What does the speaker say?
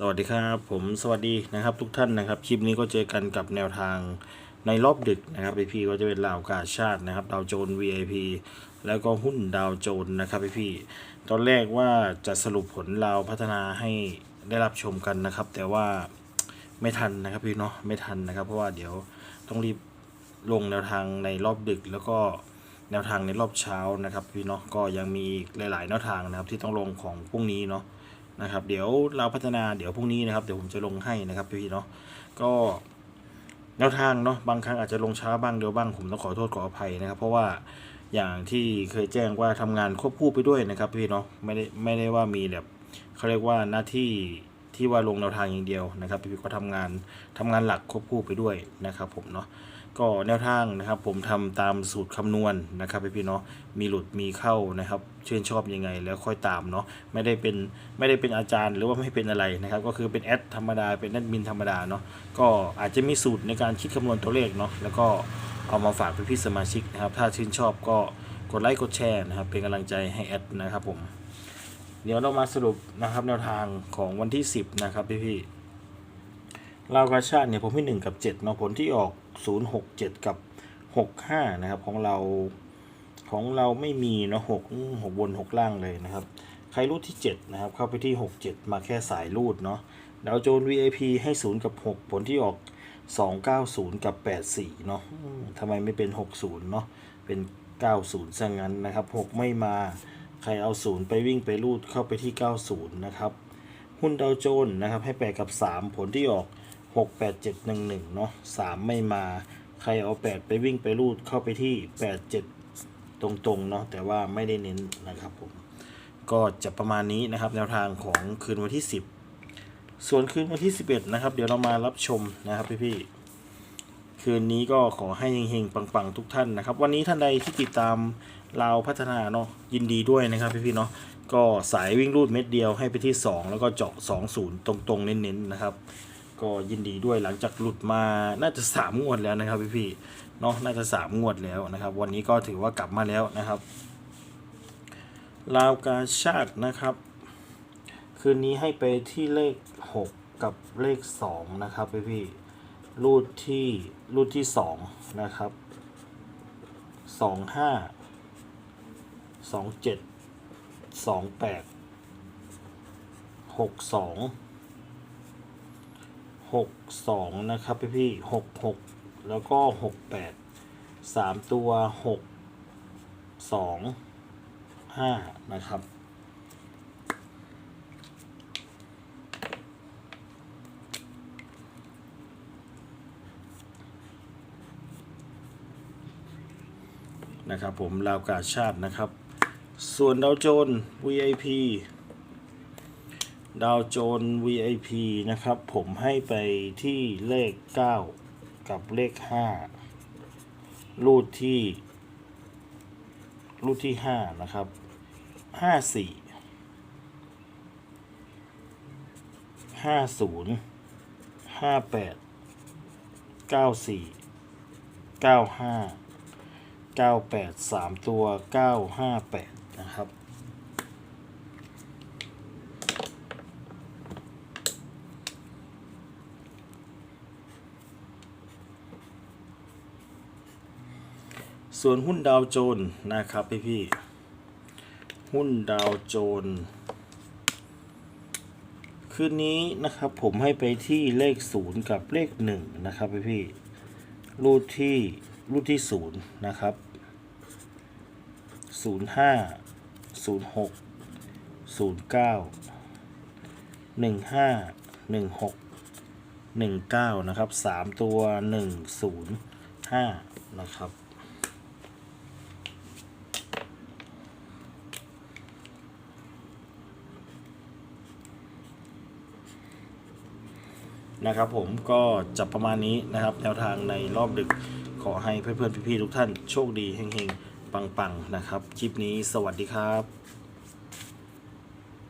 สวัสดีครับผมสวัสดีนะครับทุกท่านนะครับ คลิปนี้ก็เจอกันกับแนวทางในรอบดึกนะครับพี่ๆก็จะเป็นลาวกาชาตินะครับดาวโจน VIP แล้วก็หุ้นดาวโจนนะครับพี่ๆตอนแรกว่าจะสรุปผลลาวพัฒนาให้ได้รับชมกันนะครับ แต่ว่าไม่ทันนะครับพี่เนาะไม่ทันนะครับ เพราะว่าเดี๋ยวต้องรีบลงแนวทางในรอบดึก แล้วก็แนวทางในรอบเช้านะครับพี่เนาะก็ยังมีอีกหลาย ๆ แนวทางนะครับที่ต้องลงของพรุ่งนี้เนาะ นะครับ เดี๋ยวเราพัฒนาเดี๋ยวพรุ่งนี้นะครับ เดี๋ยวผมจะลงให้นะครับพี่เนาะก็แนวทางเนาะบางครั้งอาจจะลงช้าบ้างเร็วบ้างผมต้องขอโทษขออภัยนะครับ เพราะว่าอย่างที่เคยแจ้งว่าทำงานควบคู่ไปด้วยนะครับพี่เนาะไม่ได้ไม่ได้ว่ามีแบบเขาเรียกว่าหน้าที่ที่ว่าลงแนวทางอย่างเดียวนะครับ พี่ก็ทำงานทำงานหลักควบคู่ไปด้วยนะครับ ผมเนาะ ก็แนวทางนะครับ ผมทำตามสูตรคำนวณนะครับพี่ๆเนาะมีหลุดมีเข้านะครับชื่นชอบยังไงแล้วค่อยตามเนาะไม่ได้เป็นไม่ได้เป็นอาจารย์หรือว่าไม่เป็นอะไรนะครับ ก็คือเป็นแอดธรรมดาเป็นแอดมินธรรมดาเนาะก็อาจจะมีสูตรในการคิดคำนวณตัวเลขเนาะแล้วก็เอามาฝากพี่ๆสมาชิกนะครับ ถ้าชื่นชอบก็กดไลค์กดแชร์นะครับ เป็นกำลังใจให้แอดนะครับผมเดี๋ยวเรามาสรุปนะครับแนวทางของวันที่ 10 นะครับพี่ๆ ลาวกาชาติเนี่ยผมให้หนึ่งกับเจ็ดเนาะผลที่ออกศูนย์หกเจ็ดกับหกห้านะครับ ของเราของเราไม่มีเนาะหกหกบนหกล่างเลยนะครับ ใครรูดที่เจ็ดนะครับ เข้าไปที่หกเจ็ดมาแค่สายรูดเนาะดาวโจน VIP ให้ศูนย์กับหกผลที่ออกสองเก้าศูนย์กับแปดสี่เนาะทำไมไม่เป็นหกศูนย์เนาะเป็นเก้าศูนย์ซะงั้นนะครับหกไม่มาใครเอาศูนย์ไปวิ่งไปรูดเข้าไปที่เก้าศูนย์นะครับหุ้นดาวโจนส์นะครับให้แปดกับ3ผลที่ออก 6 8 7 1 1เนาะ3ไม่มา ใครเอา8ไปวิ่งไปรูดเข้าไปที่8 7ตรงๆเนาะแต่ว่าไม่ได้เน้นนะครับผม ก็จะประมาณนี้นะครับ แนวทางของคืนวันที่10ส่วนคืนวันที่11นะครับ เดี๋ยวเรามารับชมนะครับพี่ๆคืนนี้ก็ขอให้เฮงๆปังๆทุกท่านนะครับ วันนี้ท่านใดที่ติดตามลาพัฒนาเนาะยินดีด้วยนะครับพี่ๆเนาะก็สายวิ่งรูดเม็ดเดียวให้ไปที่ 2 แล้วก็เจาะ 20 ตรงๆ เน้นๆนะครับ ก็ยินดีด้วยหลังจากหลุดมาน่าจะ3งวดแล้วนะครับพี่ๆเนาะน่าจะ3งวดแล้วนะครับ วันนี้ก็ถือว่ากลับมาแล้วนะครับลาวกาชาตินะครับ คืนนี้ให้ไปที่เลข 6 กับเลข 2 นะครับพี่ๆรูดที่รูดที่สองนะครับสองห้าสอง เจ็ดสองแปดหกสองนะครับพี่พี่หกหกแล้วก็หกแปดสามตัวหกสองห้านะครับ นะครับผมลาวกาชาตินะครับ ส่วนดาวโจน VIP ดาวโจน VIP นะครับ ผมให้ไปที่เลข 9 กับเลข 5 รูดที่ รูดที่ 5 นะครับ 54 50 58 94 95 98 3 ตัว 958 นะครับ ส่วนหุ้นดาวโจน์นะครับพี่พี่หุ้นดาวโจน์คืนนี้นะครับผมให้ไปที่เลข 0 กับเลข 1 นะครับพี่พี่รูดที่รูดที่ 0 นะครับศูนย์ห้าศูนย์หกศูนย์เก้าหนึ่งห้าหนึ่งหกหนึ่งเก้านะครับสามตัวหนึ่งศูนย์ห้านะครับ นะครับผมก็จะประมาณนี้นะครับ แนวทางในรอบดึกขอให้เพื่อนๆพี่ๆทุกท่านโชคดีเฮงๆ ปังๆนะครับ คลิปนี้สวัสดีครับ